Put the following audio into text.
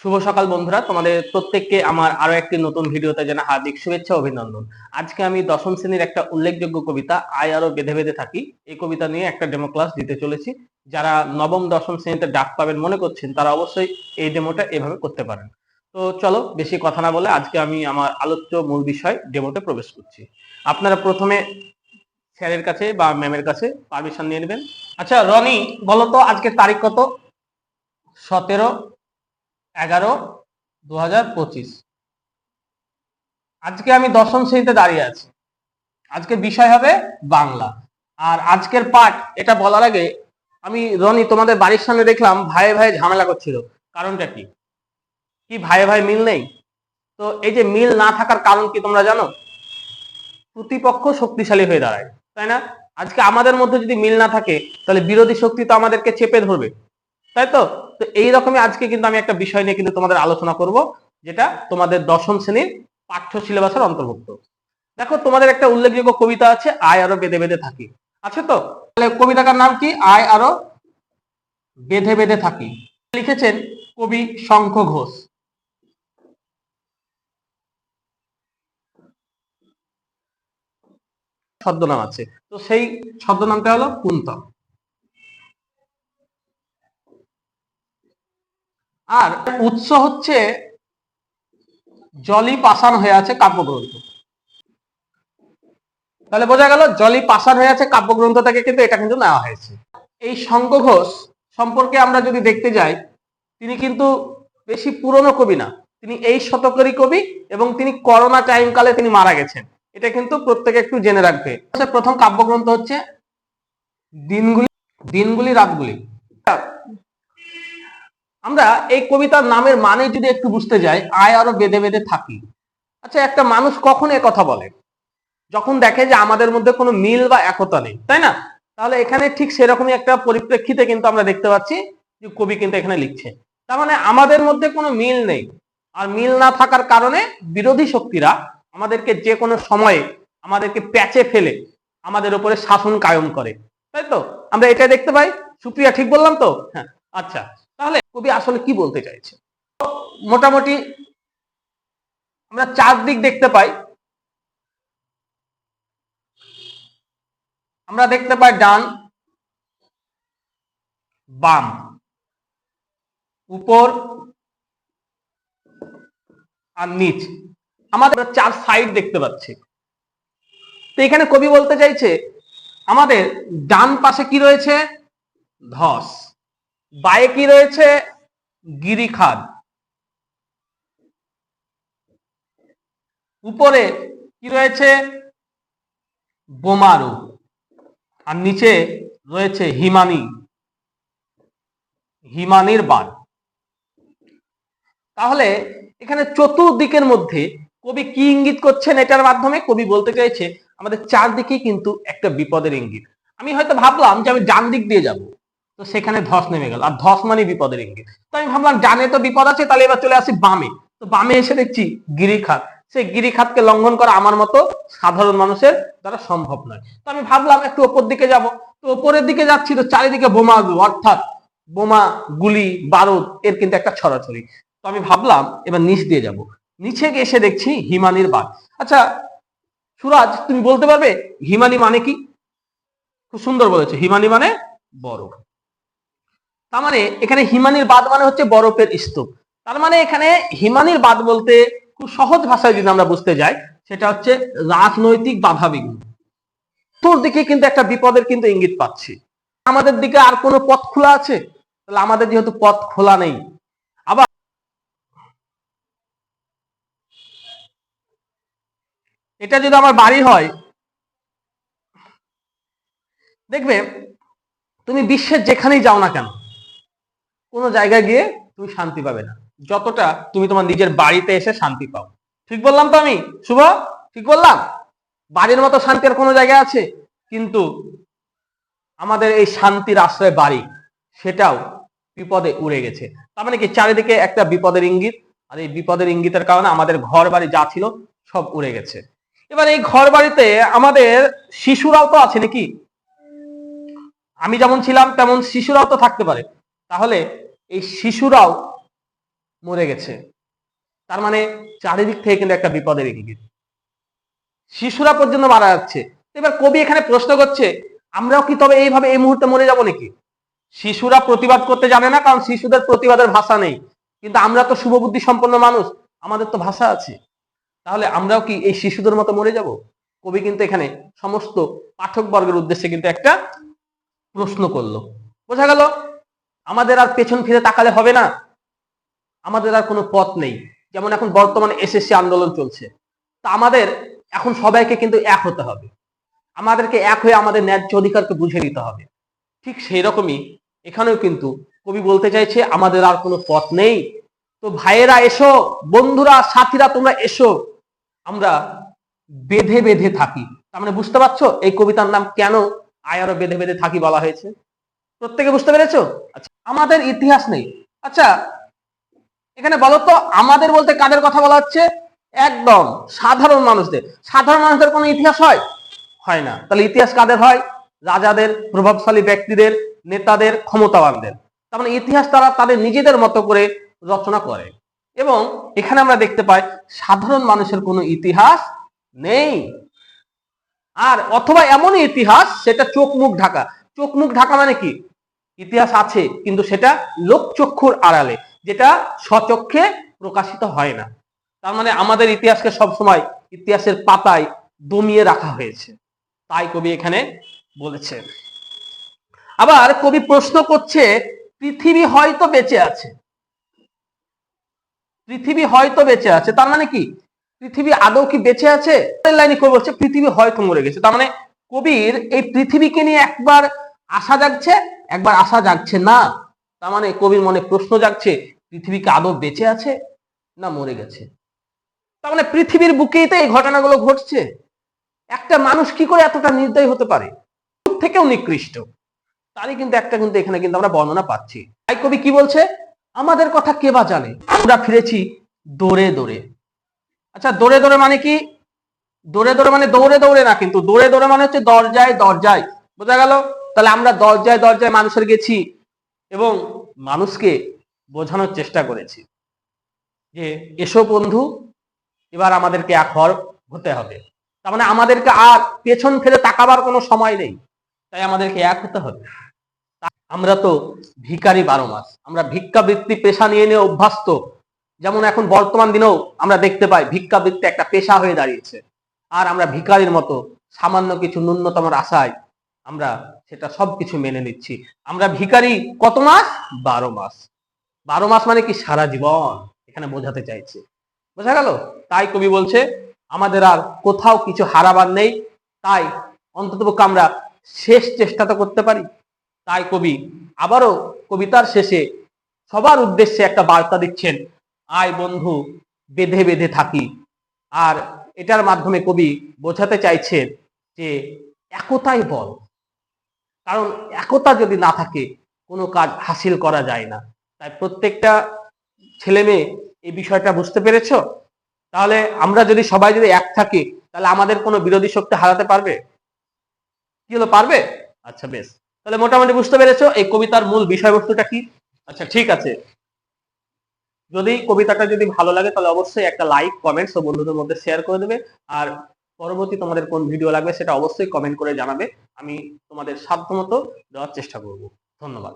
শুভ সকাল বন্ধুরা, তোমাদের প্রত্যেককে আমার আরও একটি নতুন ভিডিওতে জানা হার্দিক শুভেচ্ছা অভিনন্দন। আজকে আমি দশম শ্রেণির একটা উল্লেখযোগ্য কবিতা আয় আরও বেঁধে বেঁধে থাকি, এই কবিতা নিয়ে একটা ডেমো ক্লাস দিতে চলেছি। যারা নবম, দশম শ্রেণীতে ডাক পাবেন মনে করছেন, তারা অবশ্যই এই ডেমোটা এভাবে করতে পারেন। তো চলো, বেশি কথা না বলে আজকে আমি আমার আলোচ্য মূল বিষয় ডেমোতে প্রবেশ করছি। আপনারা প্রথমে স্যারের কাছে বা ম্যামের কাছে পারমিশন নিয়ে নেবেন। আচ্ছা রনি, বলো তো, আজকের তারিখ কত? সতেরো। এগারো দু আজকে আমি দশম শ্রেণীতে দাঁড়িয়ে আছি। আজকে বিষয় হবে বাংলা। আর আজকের পাঠ, এটা বলার আগে আমি রনি, তোমাদের বাড়ির সামনে দেখলাম ভাইয়ে ভাইয়ে ঝামেলা করছিল। কারণটা কি? কি ভাইয়ে ভাই মিল নেই? তো এই যে মিল না থাকার কারণ কি তোমরা জানো? প্রতিপক্ষ শক্তিশালী হয়ে দাঁড়ায়, তাই না? আজকে আমাদের মধ্যে যদি মিল না থাকে, তাহলে বিরোধী শক্তি তো আমাদেরকে চেপে ধরবে। তাই তো? তো এইরকমই আজকে কিন্তু আমি একটা বিষয় নিয়ে কিন্তু তোমাদের আলোচনা করব, যেটা তোমাদের দশম শ্রেণির পাঠ্য সিলেবাসের অন্তর্ভুক্ত। দেখো, তোমাদের একটা উল্লেখযোগ্য কবিতা আছে, আয় আরও বেঁধে বেঁধে থাকি। আছে তো? তাহলে কবিতাটার নাম কি? আয় আরও বেঁধে বেঁধে থাকি। লিখেছেন কবি শঙ্খ ঘোষ। ছদ্মনাম আছে। তো সেই ছদ্মনামটা হলো কুন্তক আর উৎস হচ্ছে জলি পাষাণ হয়ে আছে কাব্যগ্রন্থ। তাহলে বোঝা গেল জলি পাষাণ হয়ে আছে কাব্যগ্রন্থ থেকে কিন্তু এটা কিন্তু নেওয়া হয়েছে। এই শঙ্খ ঘোষ সম্পর্কে আমরা যদি দেখতে যাই, তিনি কিন্তু বেশি পুরনো কবি না। তিনি এই শতকেরই কবি এবং তিনি করোনা টাইম কালে তিনি মারা গেছেন। এটা কিন্তু প্রত্যেকে একটু জেনে রাখবে। প্রথম কাব্যগ্রন্থ হচ্ছে দিনগুলি দিনগুলি, রাতগুলি। আমরা এই কবিতার নামের মানে যদি একটু বুঝতে যাই, আয় আরও বেঁধে বেঁধে থাকি। আচ্ছা একটা মানুষ কখন এ কথা বলে? যখন দেখে যে আমাদের মধ্যে কোনো মিল বা একতা নেই, তাই না? তাহলে এখানে ঠিক সেরকমই একটা পরিপ্রেক্ষিতে কিন্তু আমরা দেখতে পাচ্ছি যে কবি কিন্তু এখানে লিখছে। তার মানে আমাদের মধ্যে কোনো মিল নেই। আর মিল না থাকার কারণে বিরোধী শক্তিরা আমাদেরকে যে কোনো সময়ে আমাদেরকে প্যাচে ফেলে আমাদের উপরে শাসন কায়েম করে। তাই তো? আমরা এটা দেখতে পাই। সুপ্রিয়া, ঠিক বললাম তো? হ্যাঁ আচ্ছা। তাহলে কবি আসলে কি বলতে চাইছে মোটামুটি আমরা চার দিক দেখতে পাই। আমরা দেখতে পাই ডান, বাম, উপর আর নিচ। আমাদের চার সাইড দেখতে পাচ্ছি। তো এখানে কবি বলতে চাইছে, আমাদের ডান পাশে কি রয়েছে? ধস। বায়ে কি রয়েছে? গিরিখাদ উপরে কি রয়েছে? বোমারু। আর নিচে রয়েছে হিমানি। হিমানির বাদ তাহলে এখানে চতুর্দিকের মধ্যে কবি কি ইঙ্গিত করছেন এটার মাধ্যমে? কবি বলতে চাইছে, আমাদের চারদিকে কিন্তু একটা বিপদের ইঙ্গিত। আমি হয়তো ভাবলাম যে আমি ডান দিক দিয়ে যাব। তো সেখানে ধস নেমে গেল। আর ধস মানে বিপদের ইঙ্গিত। তো আমি ভাবলাম, ডানে তো বিপদ আছে, তাহলে এবার চলে আসি বামে। তো বামে এসে দেখছি গিরিখাত। সেই গিরিখাতকে লঙ্ঘন করা আমার মতো সাধারণ মানুষের দ্বারা সম্ভব নয়। তো আমি ভাবলাম, একটু ওপর দিকে যাব। তো ওপরের দিকে যাচ্ছি, তো চারিদিকে বোমা অর্থাৎ বোমা, গুলি, বারুদ, এর কিন্তু একটা ছড়াছড়ি। তো আমি ভাবলাম, এবার নিচ দিয়ে যাব। নিচে গিয়ে এসে দেখছি হিমানির বাদ আচ্ছা সুরাজ, তুমি বলতে পারবে, হিমানি মানে কি? খুব সুন্দর বলেছে, হিমানি মানে বরফ তার মানে এখানে হিমানির বাদ মানে হচ্ছে বরফের স্তূপ। তার মানে এখানে হিমানির বাদ বলতে খুব সহজ ভাষায় যদি আমরা বুঝতে যাই, সেটা হচ্ছে রাজনৈতিক বাধা বিঘ্ন তোর দিকে কিন্তু একটা বিপদের কিন্তু ইঙ্গিত পাচ্ছি। আমাদের দিকে আর কোনো পথ খোলা আছে? তাহলে আমাদের যেহেতু পথ খোলা নেই। আবার এটা যদি আমার বাড়ি হয়, দেখবে তুমি বিশ্বের যেখানেই যাও না কেন কোনো জায়গায় গিয়ে তুমি শান্তি পাবে না। যতটা তুমি তোমার নিজের বাড়িতে এসে শান্তি পাও। ঠিক বললাম তো আমি? শুভ? ঠিক বললাম? বাড়ির মতো শান্তি আর কোনো জায়গায় আছে? কিন্তু আমাদের এই শান্তির আশ্রয় বাড়ি, সেটাও বিপদে উড়ে গেছে। তার মানে কি? চারিদিকে একটা বিপদের ইঙ্গিত, আর এই বিপদের ইঙ্গিতের কারণে আমাদের ঘর বাড়ি যা ছিল সব উড়ে গেছে। এবার এই ঘর বাড়িতে আমাদের শিশুরাও তো আছে নাকি? আমি যেমন ছিলাম, তেমন শিশুরাও তো থাকতে পারে। তাহলে এই শিশুরাও মরে গেছে। তার মানে চারিদিক থেকে কিন্তু একটা বিপদের ইঙ্গিত শিশুরা পর্যন্ত মারা যাচ্ছে। এবার কবি এখানে প্রশ্ন করছে, আমরাও কি তবে এইভাবে এই মুহূর্তে মরে যাব নাকি? শিশুরা প্রতিবাদ করতে জানে না, কারণ শিশুদের প্রতিবাদের ভাষা নেই। কিন্তু আমরা তো শুভবুদ্ধি সম্পন্ন মানুষ, আমাদের তো ভাষা আছে। তাহলে আমরাও কি এই শিশুদের মতো মরে যাব? কবি কিন্তু এখানে সমস্ত পাঠক বর্গের উদ্দেশ্যে কিন্তু একটা প্রশ্ন করল। বোঝা গেল আমাদের আর পেছন ফিরে তাকালে হবে না। আমাদের আর কোনো পথ নেই। যেমন এখন বর্তমানে এসএসসি আন্দোলন চলছে। তা আমাদের এখন সবাইকে কিন্তু এক হতে হবে। আমাদেরকে এক হয়ে আমাদের ন্যায্য অধিকারকে বুঝে নিতে হবে। ঠিক সেই রকমই এখানেও কিন্তু কবি বলতে চাইছে, আমাদের আর কোনো পথ নেই। তো ভাইয়েরা এসো, বন্ধুরা, সাথীরা, তোমরা এসো। আমরা বেঁধে বেঁধে থাকি। তার মানে বুঝতে পারছ এই কবিতার নাম কেন আয়ারও বেঁধে বেঁধে থাকি বলা হয়েছে? প্রত্যেকে বুঝতে পেরেছ? আচ্ছা। আমাদের ইতিহাস নেই। আচ্ছা এখানে বলো তো আমাদের বলতে কাদের কথা বলা হচ্ছে? একদম সাধারণ মানুষদের। সাধারণ মানুষদের কোনো ইতিহাস হয়? হয় না। তাহলে ইতিহাস কাদের হয়? রাজাদের, প্রভাবশালী ব্যক্তিদের, নেতাদের, ক্ষমতাবানদের। তার মানে ইতিহাস তারা তাদের নিজেদের মতো করে রচনা করে। এবং এখানে আমরা দেখতে পাই, সাধারণ মানুষের কোনো ইতিহাস নেই। আর অথবা এমনই ইতিহাস, সেটা চোখ মুখ ঢাকা। চোখ মুখ ঢাকা মানে কি? ইতিহাস আছে, কিন্তু সেটা লোকচক্ষুর আড়ালে, যেটা স্বচক্ষে প্রকাশিত হয় না। তার মানে আমাদের ইতিহাসকে সবসময় ইতিহাসের পাতায় দমিয়ে রাখা হয়েছে। তাই কবি এখানে বলেছে আবার কবি প্রশ্ন করছে, পৃথিবী হয়তো বেঁচে আছে। পৃথিবী হয়তো বেঁচে আছে, তার মানে কি? পৃথিবী আদৌ কি বেঁচে আছে? লাইনে কবি বলছে, পৃথিবী হয়তো মরে গেছে। তার মানে কবির এই পৃথিবীকে নিয়ে একবার আশা জাগছে, একবার আশা জাগছে না, তার মানে কবির মনে প্রশ্ন জাগছে, পৃথিবীকে আদৌ বেঁচে আছে না মরে গেছে? তার মানে পৃথিবীর বুকেই তো এই ঘটনাগুলো ঘটছে। একটা মানুষ কি করে এতটা নির্দয় হতে পারে? থেকেও নিকৃষ্ট। তারই কিন্তু একটা কিন্তু এখানে কিন্তু আমরা বর্ণনা পাচ্ছি। তাই কবি কি বলছে? আমাদের কথা কে বা জানে? আমরা ফিরেছি দৌড়ে দৌড়ে। আচ্ছা দৌড়ে দৌড়ে মানে কি? দৌড়ে দৌড়ে মানে দৌড়ে দৌড়ে না কিন্তু দৌড়ে দৌড়ে মানে হচ্ছে দরজায় দরজায়। বোঝা গেল? তাহলে আমরা দরজায় দরজায় মানুষের গেছি এবং মানুষকে বোঝানোর চেষ্টা করেছি যে এসো বন্ধু, এবার আমাদেরকে এক হর হতে হবে। তার মানে আমাদেরকে আর পেছন ফেলে তাকাবার কোনো সময় নেই। তাই আমাদেরকে এক হতে হবে। আমরা তো ভিখারি বারো মাস। আমরা ভিক্ষাবৃত্তি পেশা নিয়ে নিয়ে অভ্যস্ত। যেমন এখন বর্তমান দিনেও আমরা দেখতে পাই, ভিক্ষাবৃত্তি একটা পেশা হয়ে দাঁড়িয়েছে। আর আমরা ভিখারির মতো সামান্য কিছু ন্যূনতম আশায় আমরা সেটা সবকিছু মেনে নিচ্ছি। আমরা ভিখারি কত মাস? বারো মাস। বারো মাস মানে কি? সারা জীবন। এখানে বোঝাতে চাইছে। বোঝা গেল? তাই কবি বলছে, আমাদের আর কোথাও কিছু হারাবার নেই। তাই অন্ততপক্ষে আমরা শেষ চেষ্টা তো করতে পারি। তাই কবি আবারও কবিতার শেষে সবার উদ্দেশ্যে একটা বার্তা দিচ্ছেন, আয় বন্ধু, বেঁধে বেঁধে থাকি। আর এটার মাধ্যমে কবি বোঝাতে চাইছেন যে, একতাই বল। কারণ একতা যদি না থাকে, কোনো কাজ হাসিল করা যায় না। তাই প্রত্যেকটা ছেলে মেয়ে এই বিষয়টা বুঝতে পেরেছ? তাহলে আমরা যদি সবাই যদি এক থাকি, তাহলে আমাদের কোনো বিরোধী শক্তি হারাতে পারবে? কি হলো, পারবে? আচ্ছা বেশ। তাহলে মোটামুটি বুঝতে পেরেছ এই কবিতার মূল বিষয়বস্তুটা কি? আচ্ছা ঠিক আছে। যদি কবিতাটা যদি ভালো লাগে, তাহলে অবশ্যই একটা লাইক কমেন্টস ও বন্ধুদের মধ্যে শেয়ার করে দেবে। আর পরবর্তী তোমাদের কোন ভিডিও লাগবে সেটা অবশ্যই কমেন্ট করে জানাবে। আমি তোমাদের সাধ্যমতো দেওয়ার চেষ্টা করব। ধন্যবাদ।